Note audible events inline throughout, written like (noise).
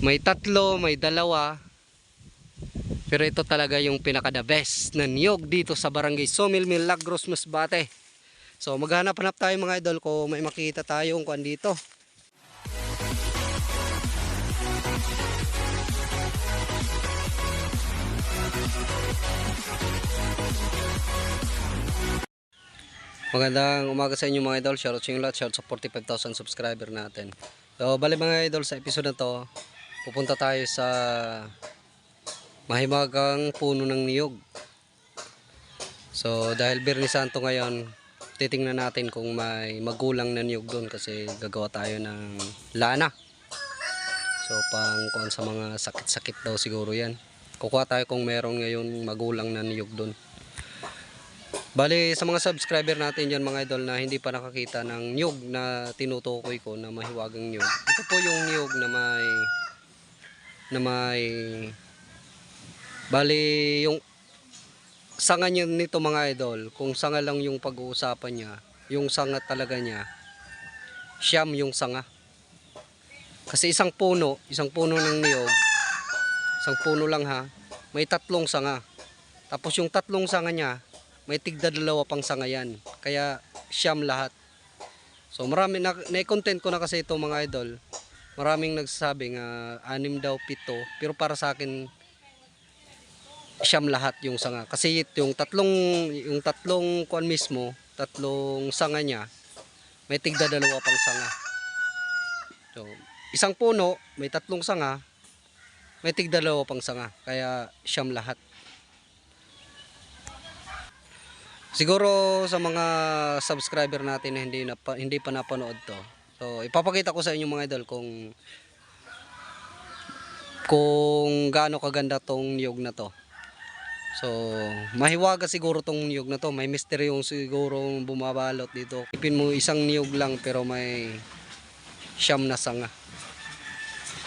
May tatlo, may dalawa. Pero ito talaga yung pinaka the best na niyog dito sa barangay Somil Milagros Masbate. So maghanap-hanap tayo mga idol kung may makita tayong kuan dito. Magandang umaga sa inyo mga idol. Shoutout sa inyo lahat. Shoutout sa 45,000 subscriber natin. So, bali mga idol, sa episode na to, pupunta tayo sa mahimagang puno ng niyog. So, dahil Birni Santo ngayon, titingnan natin kung may magulang na niyog doon kasi gagawa tayo ng lana. So, pang kuan sa mga sakit-sakit daw siguro yan. Kukuha tayo kung meron ngayon magulang na niyog doon. Bali, sa mga subscriber natin dyan mga idol na hindi pa nakakita ng niyog na tinutukoy ko na mahiwagang niyog. Ito po yung niyog na may na may bali yung sanga niya nito mga idol, kung sanga lang yung pag-uusapan niya, yung sanga talaga niya, siyam yung sanga. Kasi isang puno, isang puno ng niyog, isang puno lang ha, may tatlong sanga. Tapos yung tatlong sanga niya, may tigda dalawa pang sanga yan. Kaya siyam lahat. So marami na, na-content ko na kasi ito mga idol. Maraming nagsasabi nga anim daw pito. Pero para sa akin siyam lahat yung sanga. Kasi yung tatlong yung tatlong kuan mismo, tatlong sanga niya, may tigda dalawa pang sanga. So, isang puno, may tatlong sanga, may tigda dalawa pang sanga. Kaya siyam lahat. Siguro sa mga subscriber natin na hindi na hindi pa napanood to. So ipapakita ko sa inyo mga idol kung kung gaano kaganda tong niyog na to. So mahiwaga siguro tong niyog na to. May mystery yung siguro bumabalot dito. Ipin mo isang niyog lang pero may siyam na sanga.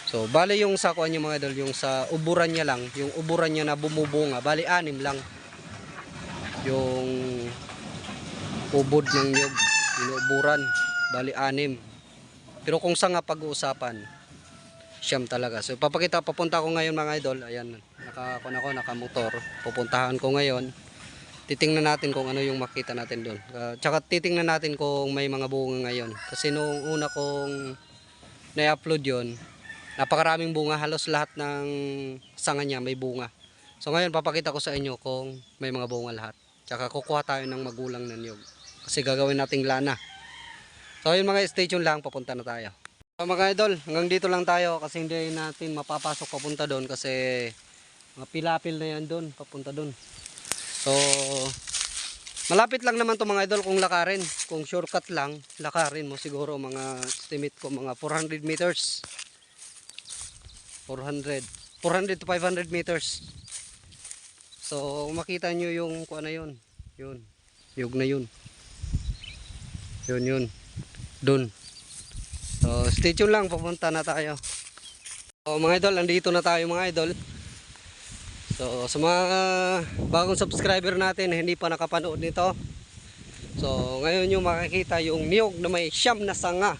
So bali yung sa kuan yung mga idol yung sa uburan niya lang, yung uburan niya na bumubunga, bali anim lang yung ubod ng nyog inuuburan bali anim pero kung sa nga pag-uusapan siyam talaga. So papakita papunta ko ngayon mga idol. Ayan naka ako nakamotor. Pupuntahan ko ngayon. Titingnan natin kung ano yung makita natin doon. Uh, tsaka titingnan natin kung may mga bunga ngayon. Kasi nung una kong na-upload yon napakaraming bunga. Halos lahat ng sanga niya may bunga. So ngayon papakita ko sa inyo kung may mga bunga lahat. Tsaka kukuha tayo ng magulang na niyog. Kasi gagawin nating lana. So yun mga stay tuned lang, papunta na tayo. So mga idol, hanggang dito lang tayo kasi hindi natin mapapasok papunta doon kasi mga pilapil na yan doon, papunta doon. So malapit lang naman to mga idol kung lakarin. Kung shortcut lang, lakarin mo siguro mga estimate ko mga 400 meters. 400. 400 to 500 meters. So, makita nyo yung kung ano yun. Yun. Yug na yun. Yun yun. Dun. So, stay tuned lang. Pupunta na tayo. So, mga idol, andito na tayo mga idol. So, sa mga bagong subscriber natin na hindi pa nakapanood nito. So, ngayon yung makikita yung niyog na may siyam na sanga.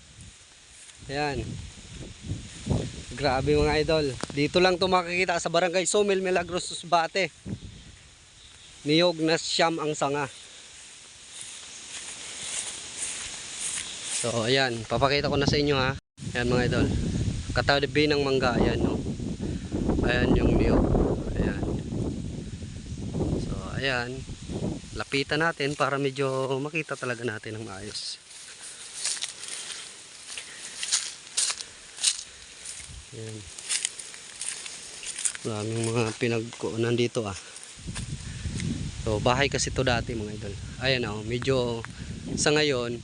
Ayan. Grabe mga idol. Dito lang to makikita sa barangay Somel Milagros Bate niyog na siyam ang sanga. So, ayan. Papakita ko na sa inyo ha. Ayan mga idol. Katabi ng mangga. Ayan, no. Ayan yung niyog. Ayan. So, ayan. Lapitan natin para medyo makita talaga natin ng maayos. Ayan. Maraming mga pinagkuunan dito ah. So, bahay kasi to dati mga idol. Ayan oh, medyo sa ngayon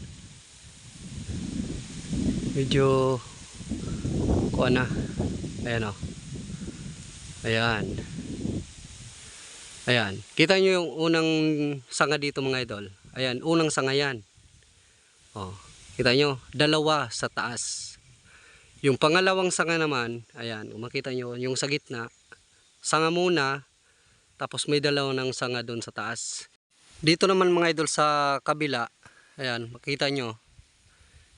medyo kuha na. Ayan oh. Ayan. Ayan. Kita nyo yung unang sanga dito mga idol. Ayan, unang sanga yan. Oh, kita nyo, dalawa sa taas. Yung pangalawang sanga naman, ayan, makita nyo, yung sa gitna, sanga muna, tapos may dalaw ng sanga doon sa taas. Dito naman mga idol sa kabila, ayan, makita nyo.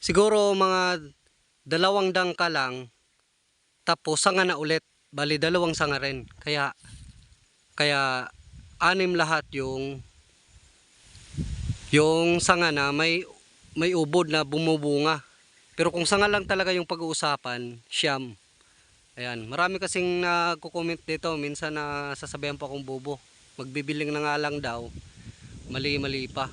Siguro mga dalawang dangka lang, tapos sanga na ulit. Bali dalawang sanga rin. Kaya kaya anim lahat yung yung sanga na may may ubod na bumubunga. Pero kung sanga lang talaga yung pag-uusapan, siyam. Ayan, marami kasing nagko-comment dito, minsan na sasabihan pa akong bobo. Magbibiling na nga lang daw, mali-mali pa.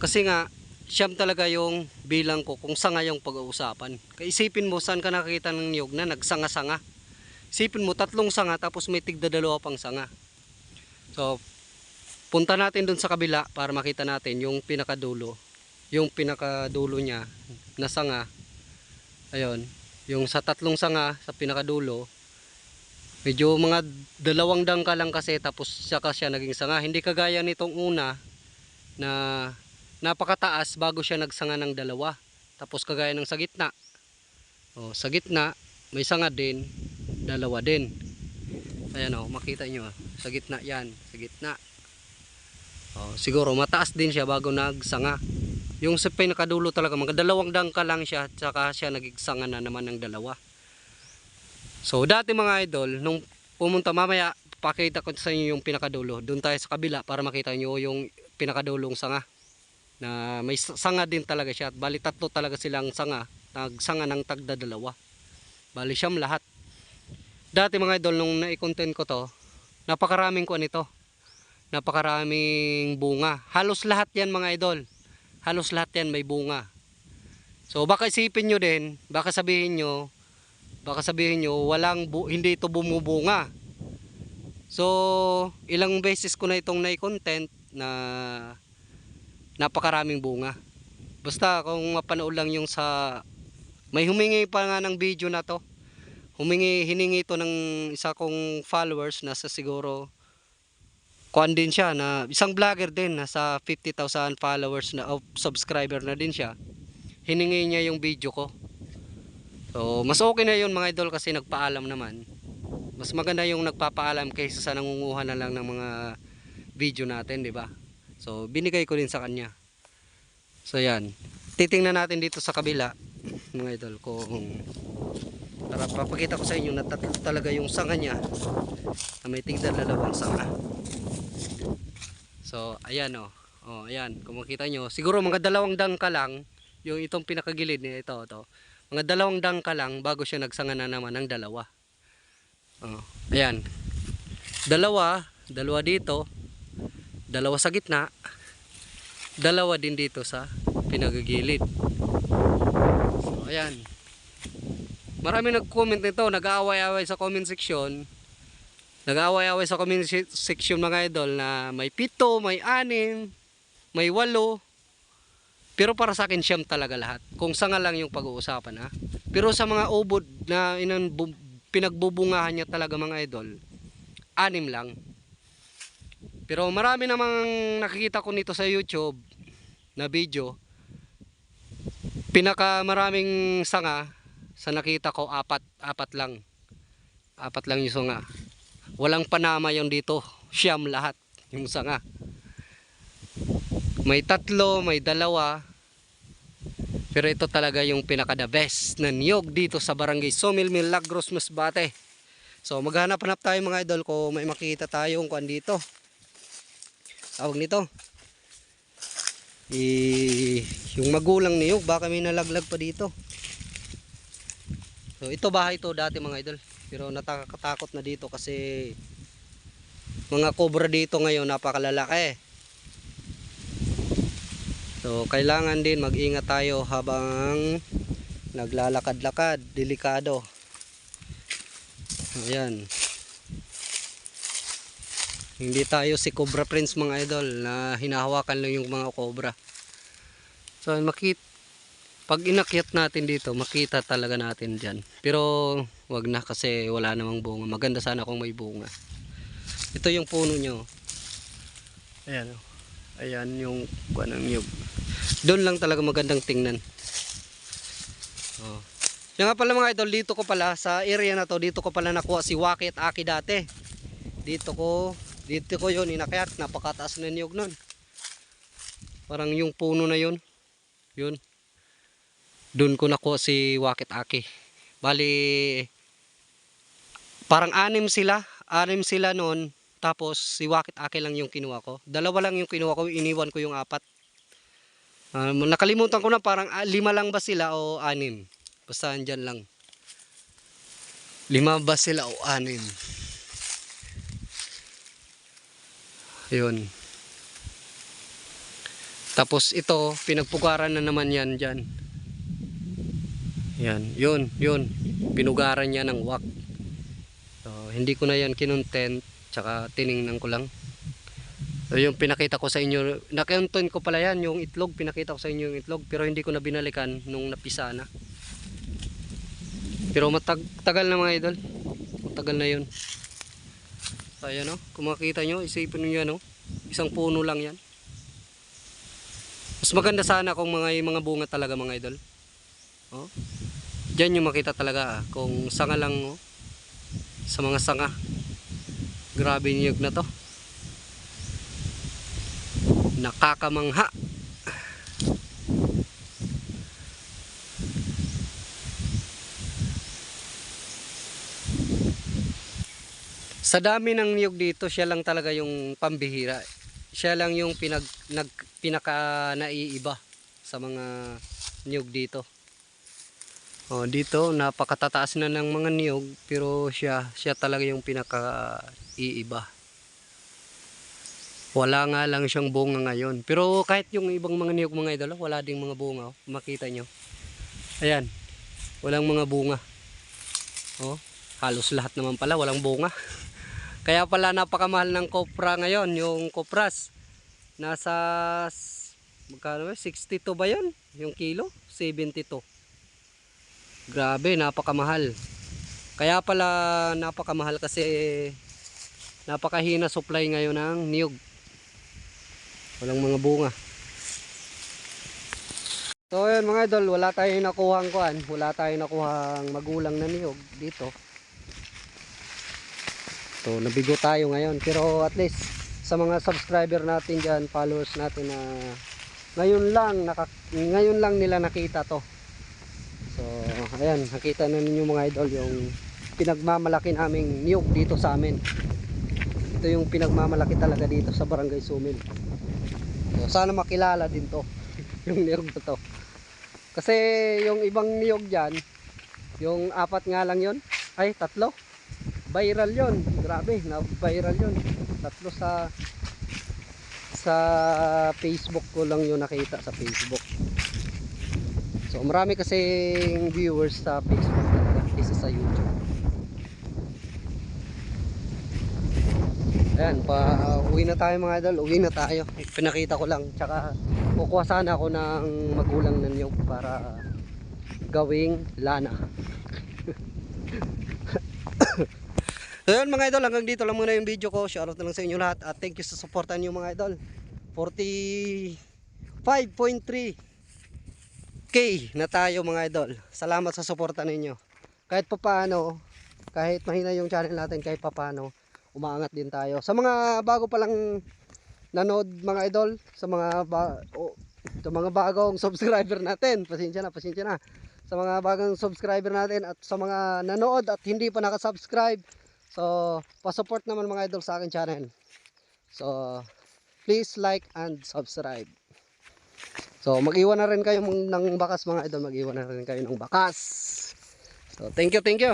Kasi nga, siyam talaga yung bilang ko kung sanga yung pag-uusapan. Kaisipin mo saan ka nakakita ng niyog na nagsanga-sanga. Isipin mo tatlong sanga tapos may tigda dalawa pang sanga. So, punta natin dun sa kabila para makita natin yung pinakadulo. Yung pinakadulo niya na sanga. Ayun, yung sa tatlong sanga sa pinakadulo. Medyo mga dalawang dangka lang kasi tapos saka siya naging sanga. Hindi kagaya nitong una na napakataas bago siya nagsanga ng dalawa. Tapos kagaya ng sa gitna. Oh, sa gitna may sanga din, dalawa din. Ayan oh, makita nyo. ah. Sa gitna yan, sa gitna. Oh, siguro mataas din siya bago nagsanga. Yung sa pinakadulo talaga, mga dalawang dangka lang siya, tsaka siya nagigsanga na naman ng dalawa. So, dati mga idol, nung pumunta mamaya, pakita ko sa inyo yung pinakadulo. Doon tayo sa kabila para makita nyo yung pinakadulong sanga. Na may sanga din talaga siya. At Bali, tatlo talaga silang sanga. Nagsanga ng tagda dalawa. Bali, siyam lahat. Dati mga idol, nung nai-content ko to, napakaraming ko nito. Napakaraming bunga. Halos lahat yan mga idol. Halos lahat yan may bunga. So baka isipin nyo din, baka sabihin nyo, baka sabihin nyo, walang hindi ito bumubunga. So, ilang beses ko na itong nai-content na napakaraming bunga. Basta kung mapanood lang yung sa may humingi pa nga ng video na to. Humingi hiningi ito ng isa kong followers nasa siguro kuan din siya na isang vlogger din nasa 50,000 followers na of subscriber na din siya. Hiningi niya yung video ko. So, mas okay na yun mga idol kasi nagpaalam naman. Mas maganda yung nagpapaalam kaysa sa nangunguha na lang ng mga video natin, di ba? So, binigay ko din sa kanya. So, yan. Titingnan natin dito sa kabila, mga idol, kung para papakita ko sa inyo na talaga yung sanga niya na may tigda dalawang sanga. So, ayan oh. Oh, ayan. Kung makita nyo, siguro mga dalawang dangka lang, yung itong pinakagilid niya, ito, ito. Mga dalawang dangka lang bago siya nagsanga na naman ng dalawa. Oh, ayan. Dalawa, dalawa dito, dalawa sa gitna, dalawa din dito sa pinagagilid. So, ayan. Marami nag-comment nito, nag-aaway-away sa comment section. Nag-aaway-away sa comment se- section mga idol na may pito, may anim, may walo. Pero para sa akin siyam talaga lahat. Kung sanga lang yung pag-uusapan ha. Pero sa mga ubod na inan bu- pinagbubungahan niya talaga mga idol, anim lang. Pero marami namang nakikita ko nito sa YouTube na video. Pinaka maraming sanga sa nakita ko apat, apat lang. Apat lang yung sanga. Walang panama yung dito. Siyam lahat yung sanga. May tatlo, may dalawa. Pero ito talaga yung pinaka the best na niyog dito sa barangay Somil Milagros Masbate. So maghanap-hanap tayo mga idol ko may makikita tayong kuan dito. Tawag nito. I, yung magulang niyog baka may nalaglag pa dito. So ito bahay to dati mga idol. Pero natakatakot na dito kasi mga cobra dito ngayon napakalalaki. So kailangan din mag-ingat tayo habang naglalakad-lakad, delikado. Ayan. Hindi tayo si Cobra Prince mga idol na hinahawakan lang yung mga cobra. So makit pag inakyat natin dito, makita talaga natin diyan. Pero wag na kasi wala namang bunga. Maganda sana kung may bunga. Ito yung puno nyo. Ayan. oh. Ayan yung kuan ng. Doon lang talaga magandang tingnan. Oh. Yan nga pala mga idol, dito ko pala sa area na to, dito ko pala nakuha si Waki at Aki dati. Dito ko, dito ko yun inakyat, napakataas na niyog nun. Parang yung puno na yun. Yun. Doon ko nakuha si Waki at Aki. Bali, Parang anim sila. Anim sila noon. Tapos si Wakit Aki lang yung kinuha ko. Dalawa lang yung kinuha ko. Iniwan ko yung apat. Um, nakalimutan ko na parang ah, lima lang ba sila o anim. Basta andyan lang. Lima ba sila o anim? Yun. Tapos ito, pinagpugaran na naman yan dyan. Yan, yun, yun. Pinugaran niya ng wak. So, hindi ko na yan kinontent, tsaka tiningnan ko lang. So, yung pinakita ko sa inyo, nakontent ko pala yan, yung itlog, pinakita ko sa inyo yung itlog, pero hindi ko na binalikan nung napisa na. Pero matag na mga idol. Matagal na yun. Ayan o, kung makita nyo, isipin nyo yan o. Isang puno lang yan. Mas maganda sana kung mga mga bunga talaga mga idol. Oh. Diyan yung makita talaga ah, kung sanga lang oh. Sa mga sanga. Grabe niyog na to. Nakakamangha. Sa dami ng niyog dito, siya lang talaga yung pambihira. Siya lang yung pinag, nag, pinaka naiiba sa mga niyog dito. Oh, dito napakatataas na ng mga niyog pero siya siya talaga yung pinaka iiba. Wala nga lang siyang bunga ngayon. Pero kahit yung ibang mga niyog mga idol, wala ding mga bunga. Oh. Makita nyo. Ayan. Walang mga bunga. Oh, halos lahat naman pala walang bunga. (laughs) Kaya pala napakamahal ng kopra ngayon, yung kopras. Nasa magkano ba? 62 ba 'yon? Yung kilo? 72. Grabe, napakamahal. Kaya pala napakamahal kasi napakahina supply ngayon ng niyog. Walang mga bunga. So yun mga idol, wala tayong nakuhang kuan, wala tayong nakuhang magulang na niyog dito. So nabigo tayo ngayon pero at least sa mga subscriber natin diyan, followers natin na ngayon lang naka, ngayon lang nila nakita to. So ayan, nakita na ninyo mga idol yung pinagmamalaki naming niyog dito sa amin. Ito yung pinagmamalaki talaga dito sa Barangay Sumil. So, sana makilala din to (laughs) yung niyog na to. Kasi yung ibang niyog diyan, yung apat nga lang yon ay tatlo viral yon grabe na viral yon tatlo sa sa Facebook ko lang yun nakita sa Facebook. So marami kasi viewers sa Facebook. Talaga kaysa sa YouTube. Ayan pa uwi na tayo mga idol. Uwi na tayo. Pinakita ko lang. Tsaka kukuha sana ako ng magulang ng niyog para gawing lana So yun mga idol, hanggang dito lang muna yung video ko. Shoutout na lang sa inyo lahat at thank you sa supportan niyo mga idol. 45.3 K na tayo mga idol. Salamat sa suporta ninyo. Kahit pa paano, kahit mahina yung channel natin, kahit pa paano, umaangat din tayo. Sa mga bago pa lang nanood mga idol, sa mga ba o, sa mga bagong (laughs) subscriber natin, pasensya na, pasensya na. Sa mga bagong subscriber natin at sa mga nanood at hindi pa nakasubscribe, So, pa-support naman mga idol sa akin channel. So, please like and subscribe. So, mag-iwan na rin kayo ng bakas mga idol. Mag-iwan na rin kayo ng bakas. So, thank you, thank you.